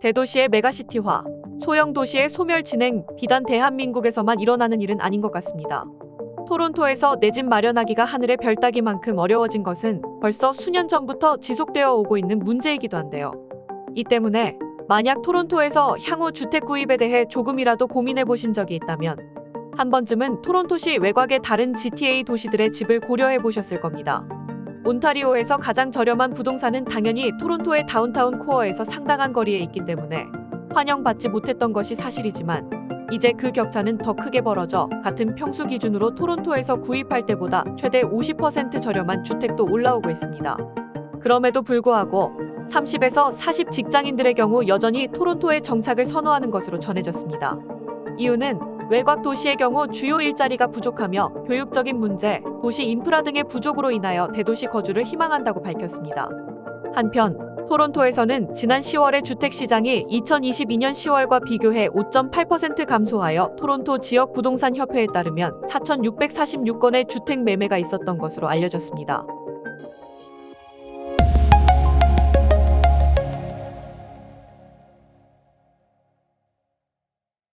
대도시의 메가시티화, 소형 도시의 소멸 진행, 비단 대한민국에서만 일어나는 일은 아닌 것 같습니다. 토론토에서 내 집 마련하기가 하늘의 별 따기만큼 어려워진 것은 벌써 수년 전부터 지속되어 오고 있는 문제이기도 한데요. 이 때문에 만약 토론토에서 향후 주택 구입에 대해 조금이라도 고민해 보신 적이 있다면 한 번쯤은 토론토시 외곽의 다른 GTA 도시들의 집을 고려해 보셨을 겁니다. 온타리오에서 가장 저렴한 부동산은 당연히 토론토의 다운타운 코어에서 상당한 거리에 있기 때문에 환영받지 못했던 것이 사실이지만 이제 그 격차는 더 크게 벌어져 같은 평수 기준으로 토론토에서 구입할 때보다 최대 50% 저렴한 주택도 올라오고 있습니다. 그럼에도 불구하고 30에서 40 직장인들의 경우 여전히 토론토에 정착을 선호하는 것으로 전해졌습니다. 이유는 외곽 도시의 경우 주요 일자리가 부족하며 교육적인 문제, 도시 인프라 등의 부족으로 인하여 대도시 거주를 희망한다고 밝혔습니다. 한편 토론토에서는 지난 10월의 주택 시장이 2022년 10월과 비교해 5.8% 감소하여 토론토 지역 부동산 협회에 따르면 4,646건의 주택 매매가 있었던 것으로 알려졌습니다.